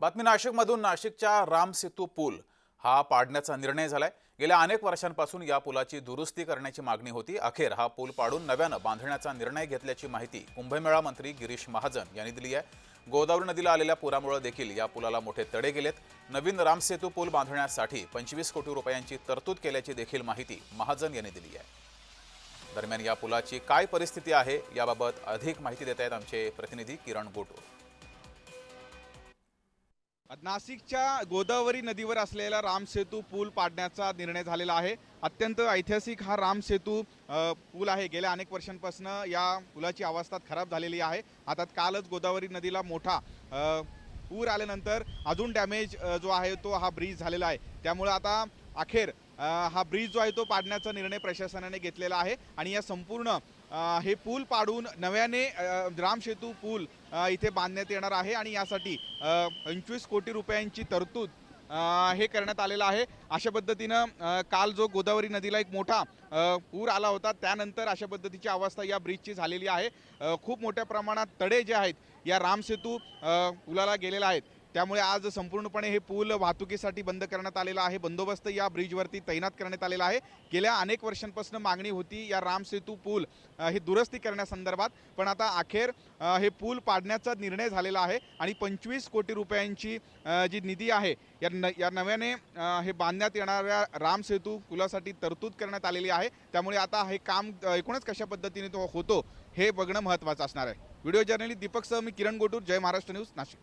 बातमी नाशिकमधून नाशिकच्या राम सेतू पूल हा पाडण्याचा निर्णय झालाय. गेल्या अनेक वर्षांपासून या पुलाची दुरुस्ती करण्याची मागणी होती. अखेर हा पूल पाडून नव्यानं बांधण्याचा निर्णय घेतल्याची माहिती कुंभमेळा मंत्री गिरीश महाजन यांनी दिली आहे. गोदावरी नदीला आलेल्या पुरामुळे देखील या पुलाला मोठे तडे गेलेत. नवीन रामसेतू पूल बांधण्यासाठी पंचवीस कोटी रुपयांची तरतूद केल्याची देखील माहिती महाजन यांनी दिली आहे. दरम्यान या पुलाची काय परिस्थिती आहे याबाबत अधिक माहिती देत आहेत आमचे प्रतिनिधी किरण गोटूर. नाशिकच्या गोदावरी नदीवर असलेला रामसेतू पूल पाडण्याचा निर्णय झालेला आहे. अत्यंत ऐतिहासिक हा रामसेतू पूल आहे. गेल्या अनेक वर्षांपासून या पुलाची अवस्था खराब झालेली आहे. आता कालच गोदावरी नदीला मोठा पूर आल्यानंतर अजून डॅमेज जो आहे तो हा ब्रिज झालेला आहे. त्यामुळे आता अखेर हा ब्रिज जो आहे तो पाडण्याचा निर्णय प्रशासनाने घेतलेला आहे आणि या संपूर्ण हे पूल पाडून नव्याने रामसेतू पूल इथे बांधण्यात येणार आहे आणि यासाठी पंचवीस कोटी रुपयांची तरतूद हे करण्यात आलेलं आहे. अशा पद्धतीनं काल जो गोदावरी नदीला एक मोठा पूर आला होता त्यानंतर अशा पद्धतीची अवस्था या ब्रिजची झालेली आहे. खूप मोठ्या प्रमाणात तडे जे आहेत या रामसेतू पुलाला गेलेला आहेत. त्यामुळे आज संपूर्णपणे हे पूल वाहतुकीसाठी बंद करण्यात आलेला आहे. बंदोबस्त या ब्रिजवरती तैनात करण्यात आलेला आहे. गेल्या अनेक वर्षांपासून मागणी होती या राम सेतू पूल हे दुरुस्ती करण्यासंदर्भात. पण आता अखेर हे पूल पाडण्याचा निर्णय झालेला आहे आणि पंचवीस कोटी रुपयांची जी निधी आहे या न या नव्याने हे बांधण्यात येणाऱ्या राम सेतू पुलासाठी तरतूद करण्यात आलेली आहे. त्यामुळे आता हे काम एकूणच कशा पद्धतीने तो होतो हे बघणं महत्त्वाचं असणार आहे. व्हिडिओ जर्नलिस्ट दीपक सह मी किरण गोटूर जय महाराष्ट्र न्यूज नाशिक.